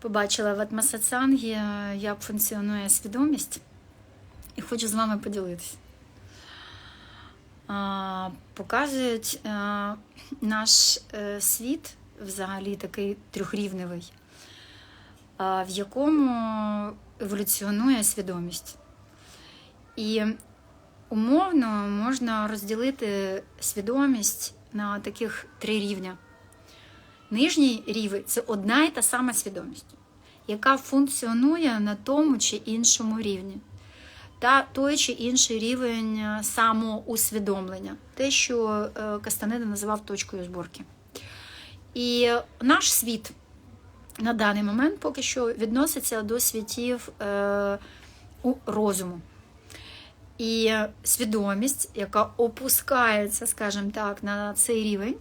побачила в Атмасацангі, як функціонує свідомість, і хочу з вами поділитися. Показують наш е, світ взагалі такий трьохрівневий, в якому еволюціонує свідомість. І умовно можна розділити свідомість на таких три рівня. Нижній рівень це одна і та сама свідомість, яка функціонує на тому чи іншому рівні. Та той чи інший рівень е, самоусвідомлення, те, що е, Кастанеда називав точкою зборки. І наш світ на даний момент поки що відноситься до світів е, у розуму. І свідомість, яка опускається, скажімо так, на цей рівень,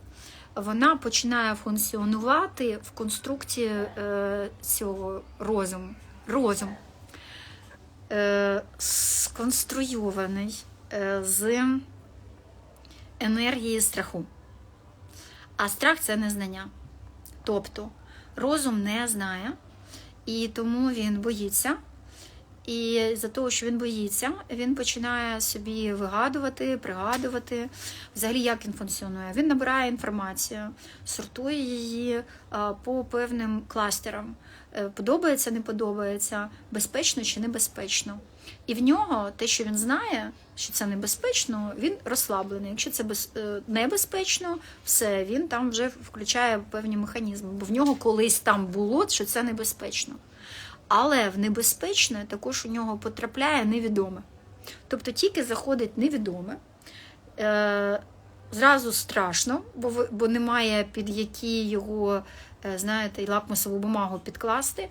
вона починає функціонувати в конструкції е, цього розуму. Розум е, сконструйований е, з енергії страху. А страх це незнання. Тобто розум не знає, і тому він боїться. І за того, що він боїться, він починає собі вигадувати, пригадувати, взагалі, як він функціонує. Він набирає інформацію, сортує її по певним кластерам. Е, Подобається, не подобається, безпечно чи небезпечно. І в нього те, що він знає, що це небезпечно, він розслаблений. Якщо це е, небезпечно, все, він там вже включає певні механізми, бо в нього колись там було, що це небезпечно. Але в небезпечне також у нього потрапляє невідоме. Тобто тільки заходить невідоме, е, зразу страшно, бо, бо немає під які його, е, знаєте, лакмусову бумагу підкласти.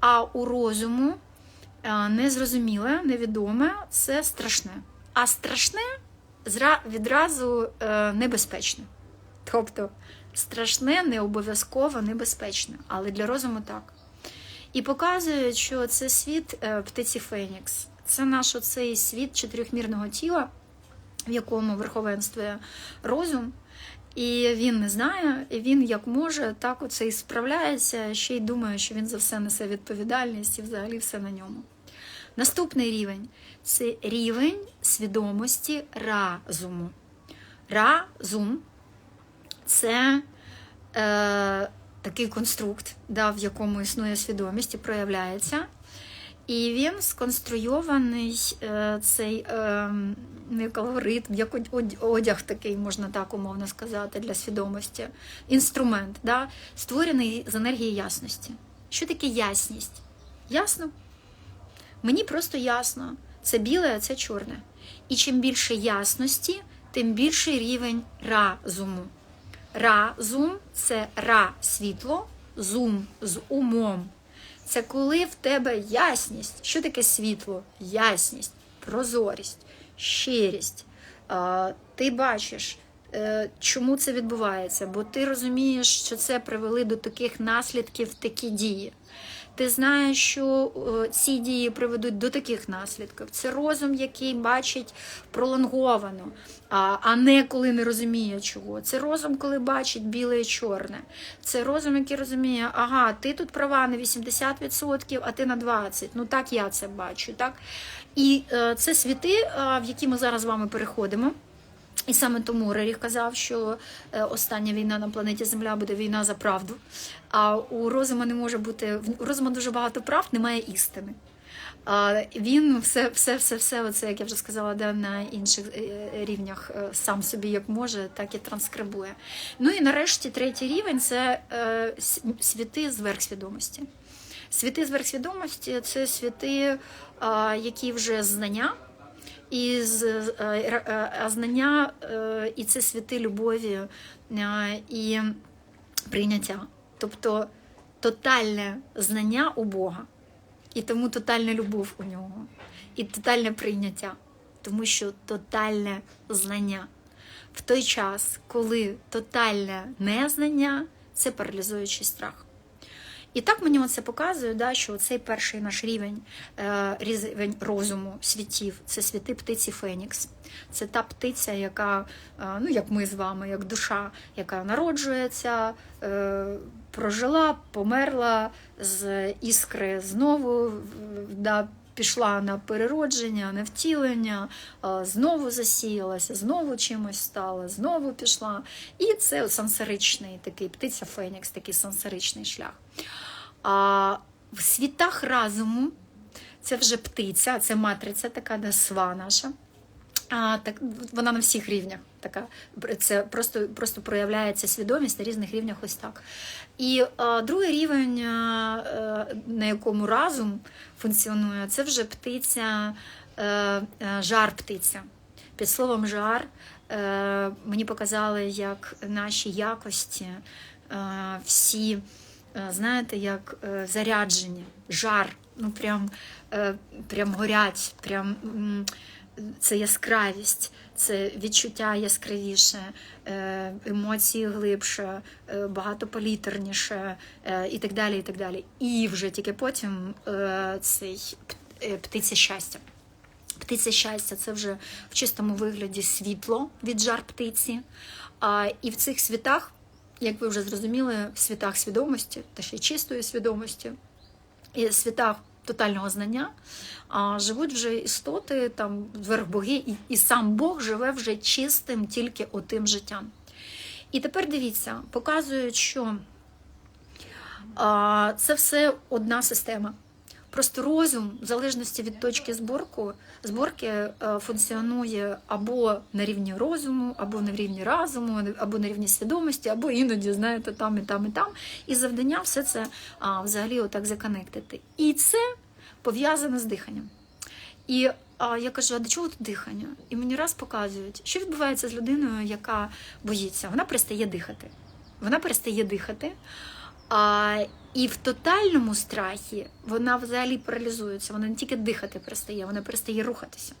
А у розуму е, незрозуміле, невідоме це страшне. А страшне відразу е, небезпечне. Тобто страшне не обов'язково небезпечне, але для розуму так. І показують, що це світ е, птиці Фенікс. Це наш оцей світ чотирьохмірного тіла, в якому верховенствує розум. І він не знає, і він як може, так оце і справляється, ще й думає, що він за все несе відповідальність і взагалі все на ньому. Наступний рівень це рівень свідомості разуму. Разум це е, такий конструкт, да, в якому існує свідомість і проявляється. І він сконструйований е, цей е, як алгоритм, як од- од- одяг такий, можна так умовно сказати, для свідомості. Інструмент, да, створений з енергії ясності. Що таке ясність? Ясно? Мені просто ясно. Це біле, а це чорне. І чим більше ясності, тим більший рівень разуму. Разум це ра світло, зум з умом. Це коли в тебе ясність. Що таке світло? Ясність, прозорість, щирість. Ти бачиш, е, чому це відбувається, бо ти розумієш, що це привели до таких наслідків такі дії. Ти знаєш, що е, ці дії приведуть до таких наслідків. Це розум, який бачить пролонговано, а, не коли не розуміє чого. Це розум, коли бачить біле і чорне. Це розум, який розуміє, ага, ти тут права на 80%, а ти на 20%. Ну так я це бачу. так? І е, це світи, е, в які ми зараз з вами переходимо. І саме тому Реріх казав, що е, остання війна на планеті Земля буде війна за правду. А у розуму не може бути у розуму дуже багато прав, немає істини. А він все, все, все, все, оце, як я вже сказала, да, на інших е, рівнях е, сам собі як може, так і транскрибує. Ну і нарешті третій рівень це світи зверхсвідомості. Світи зверхсвідомості це світи, які вже знання. І з е, е, а знання е, і це святи любові е, і прийняття. Тобто тотальне знання у Бога, і тому тотальна любов у нього, і тотальне прийняття, тому що тотальне знання. В той час, коли тотальне незнання це паралізуючий страх. І так мені це показує, да, що цей перший наш рівень, е, рівень розуму світів це світи птиці Фенікс. Це та птиця, яка, е, ну як ми з вами, як душа, яка народжується, е, прожила, померла з іскри знову. Да, Пішла на переродження, на втілення, знову засіялася, знову чимось стала, знову пішла. І це от сансаричний такий птиця Фенікс, такий сансаричний шлях. А в світах разуму це вже птиця, це матриця, така да, сва наша. А, так, вона на всіх рівнях така. Це просто, просто проявляється свідомість на різних рівнях ось так. І а, другий рівень, а, е, на якому разум функціонує, це вже птиця, е, е, жар птиця. Під словом жар е, мені показали, як наші якості е, всі, е, знаєте, як е, заряджені, жар, ну прям, е, прям горять, прям. Це яскравість, це відчуття яскравіше, е, емоції глибше, е, багатополітерніше е, і так далі. І так далі. І вже тільки потім цей птиця щастя. Птиця щастя це вже в чистому вигляді світло від жар птиці. А, і в цих світах, як ви вже зрозуміли, в світах свідомості та ще й чистої свідомості, і в світах тотального знання а, живуть вже істоти, там верхбоги, і, і сам Бог живе вже чистим тільки отим життям. І тепер дивіться, показують, що а, це все одна система. Просто розум, в залежності від точки зборку, зборки е, функціонує або на рівні розуму, або на рівні разуму, або на рівні свідомості, або іноді, знаєте, там і там, і там. І завдання все це взагалі отак законектити. І це пов'язано з диханням. І я кажу, а до чого тут дихання? І мені раз показують, що відбувається з людиною, яка боїться. Вона перестає дихати. Вона перестає дихати. А, і в тотальному страхі вона взагалі паралізується. Вона не тільки дихати перестає, вона перестає рухатися.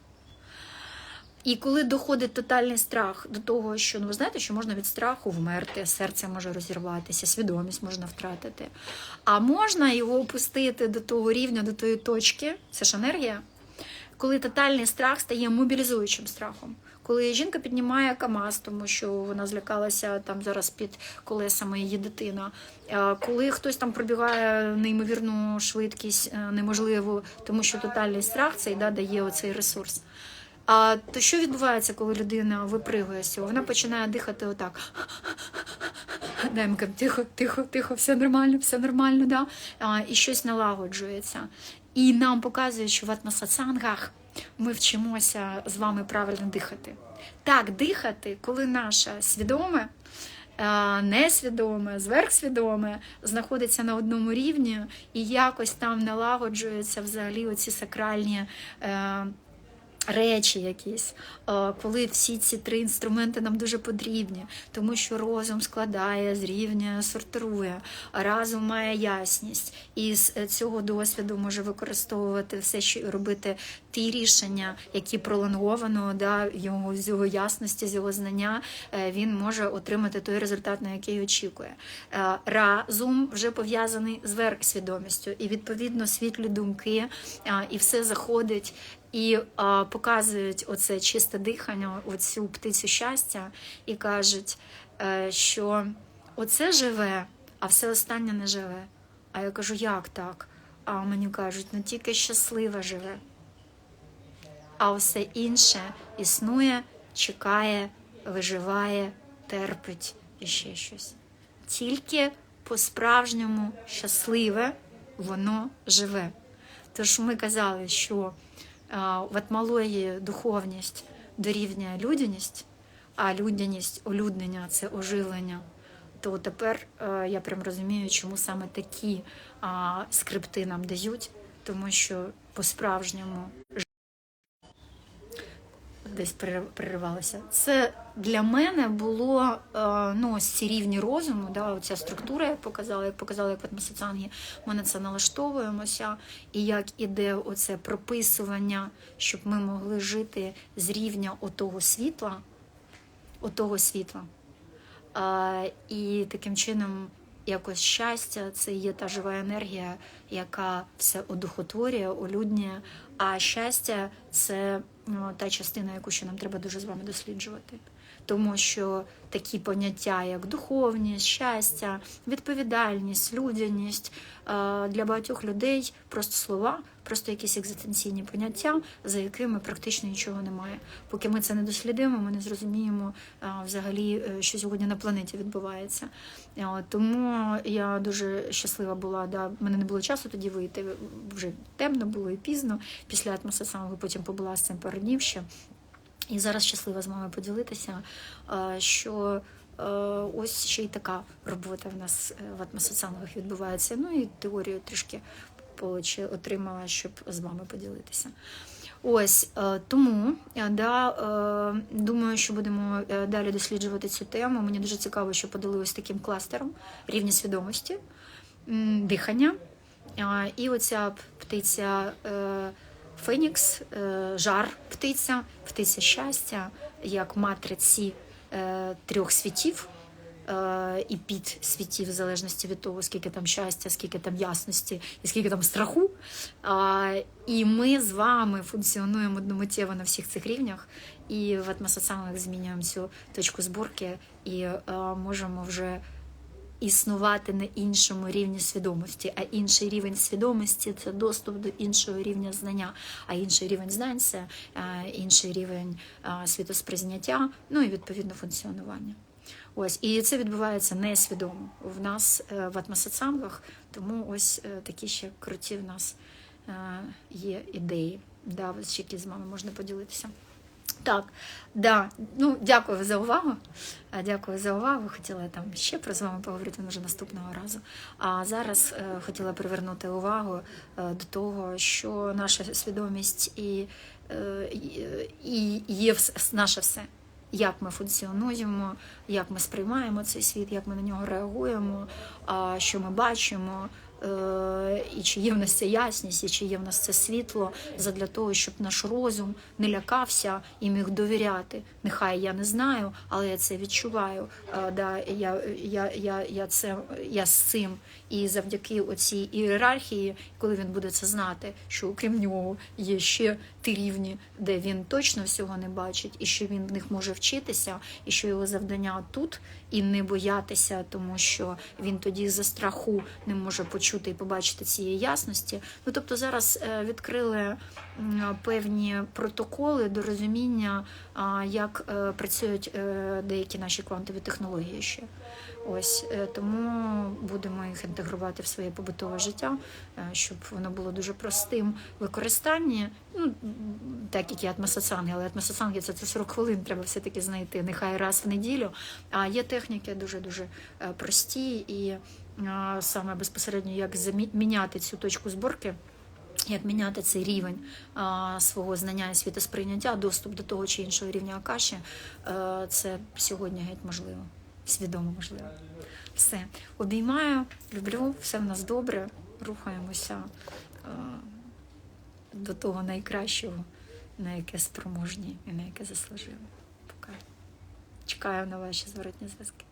І коли доходить тотальний страх до того, що ну ви знаєте, що можна від страху вмерти, серце може розірватися, свідомість можна втратити. А можна його опустити до того рівня, до тої точки, це ж енергія, коли тотальний страх стає мобілізуючим страхом. Коли жінка піднімає КАМАЗ, тому що вона злякалася там зараз під колесами її дитина. Коли хтось там пробігає неймовірну швидкість, е, неможливо, тому що тотальний страх цей да, дає оцей ресурс. А то що відбувається, коли людина випригує з цього? Вона починає дихати отак. Кажемо, тихо, тихо, тихо, все нормально, все нормально, да? а, і щось налагоджується. І нам показують, що в атмосацангах ми вчимося з вами правильно дихати. Так, дихати, коли наше свідоме, е, несвідоме, зверхсвідоме знаходиться на одному рівні і якось там налагоджуються взагалі оці сакральні. е, Речі якісь, Е, коли всі ці три інструменти нам дуже потрібні, тому що розум складає, зрівнює, сортирує, разум має ясність, і з цього досвіду може використовувати все, що робити ті рішення, які пролонговано, да, його з його ясності, з його знання, е, він може отримати той результат, на який очікує. Е, Разум вже пов'язаний з верхсвідомістю, і відповідно світлі думки, і все заходить і а, показують оце чисте дихання, оцю птицю щастя, і кажуть, е, що оце живе, а все останнє не живе. А я кажу, як так? А мені кажуть, ну тільки щасливе живе. А все інше існує, чекає, виживає, терпить і ще щось. Тільки по-справжньому щасливе воно живе. Тож ми казали, що в етмології духовність дорівнює людяність, а людяність, олюднення це оживлення. То тепер е, я прям розумію, чому саме такі скрипти нам дають, тому що по-справжньому десь перер- переривалося. Це для мене було е, ну, ось ці рівні розуму, да, оця структура, як показала, як показала, як в атмосоціангі, ми на це налаштовуємося, і як іде оце прописування, щоб ми могли жити з рівня отого світла, отого світла. І таким чином якось щастя це є та жива енергія, яка все одухотворює, улюднює. А щастя це та частина, яку ще нам треба дуже з вами досліджувати. Тому що такі поняття, як духовність, щастя, відповідальність, людяність е, для багатьох людей просто слова, просто якісь екзистенційні поняття, за якими практично нічого немає. Поки ми це не дослідимо, ми не зрозуміємо е, взагалі, е, що сьогодні на планеті відбувається. Тому я дуже щаслива була. Да, мене не було часу тоді вийти. Вже темно було і пізно. Після атмоса самого потім побула з цим пару днів ще. І зараз щаслива з вами поділитися, е, що е, ось ще й така робота в нас е, в атмосоціальних відбувається. Ну і теорію трішки отримала, щоб з вами поділитися. Ось тому да, думаю, що будемо далі досліджувати цю тему. Мені дуже цікаво, що подали ось таким кластером рівні свідомості, дихання. І оця птиця Фенікс, е, жар птиця, птиця щастя, як матриці е, трьох світів е, і під світів, в залежності від того, скільки там щастя, скільки там ясності і скільки там страху. І ми з вами функціонуємо одномиттєво на всіх цих рівнях. І в атмосоціальних змінюємо цю точку зборки і можемо вже існувати на іншому рівні свідомості. А інший рівень свідомості це доступ до іншого рівня знання. А інший рівень знань це е, інший рівень е, світосприйняття, ну і відповідно функціонування. Ось і це відбувається несвідомо в нас е, в атмосоціангах, тому ось такі ще круті в нас є ідеї. Да, ось які з вами можна поділитися. Так, да. ну дякую за увагу. Дякую за увагу. Хотіла там ще про з вами поговорити може наступного разу. А зараз е, хотіла привернути увагу е, до того, що наша свідомість і, е, і, є наше все. Як ми функціонуємо, як ми сприймаємо цей світ, як ми на нього реагуємо, що ми бачимо, і чи є в нас ця ясність, і чи є в нас це світло, задля того, щоб наш розум не лякався і міг довіряти. Нехай я не знаю, але я це відчуваю. Да, я, я, я, я, це, я з цим. І завдяки оцій ієрархії, коли він буде це знати, що окрім нього є ще ті рівні, де він точно всього не бачить, і що він в них може вчитися, і що його завдання тут і не боятися, тому що він тоді за страху не може почути і побачити цієї ясності. Ну тобто зараз е, відкрили певні протоколи до розуміння, як е, працюють е, деякі наші квантові технології ще. Ось тому будемо їх інтегрувати в своє побутове життя, щоб воно було дуже простим використанні. Ну так як і атмосоцанги, але атмосоцанги це, це 40 хвилин, треба все-таки знайти, нехай раз в неділю. А є техніки дуже дуже прості і саме безпосередньо як заміняти цю точку зборки. Як міняти цей рівень а, свого знання і світосприйняття, доступ до того чи іншого рівня Акаші, е, це сьогодні геть можливо, свідомо можливо. Все. Обіймаю, люблю, все в нас добре, рухаємося е, до того найкращого, на яке спроможні і на яке заслужили. Пока. Чекаю на ваші зворотні зв'язки.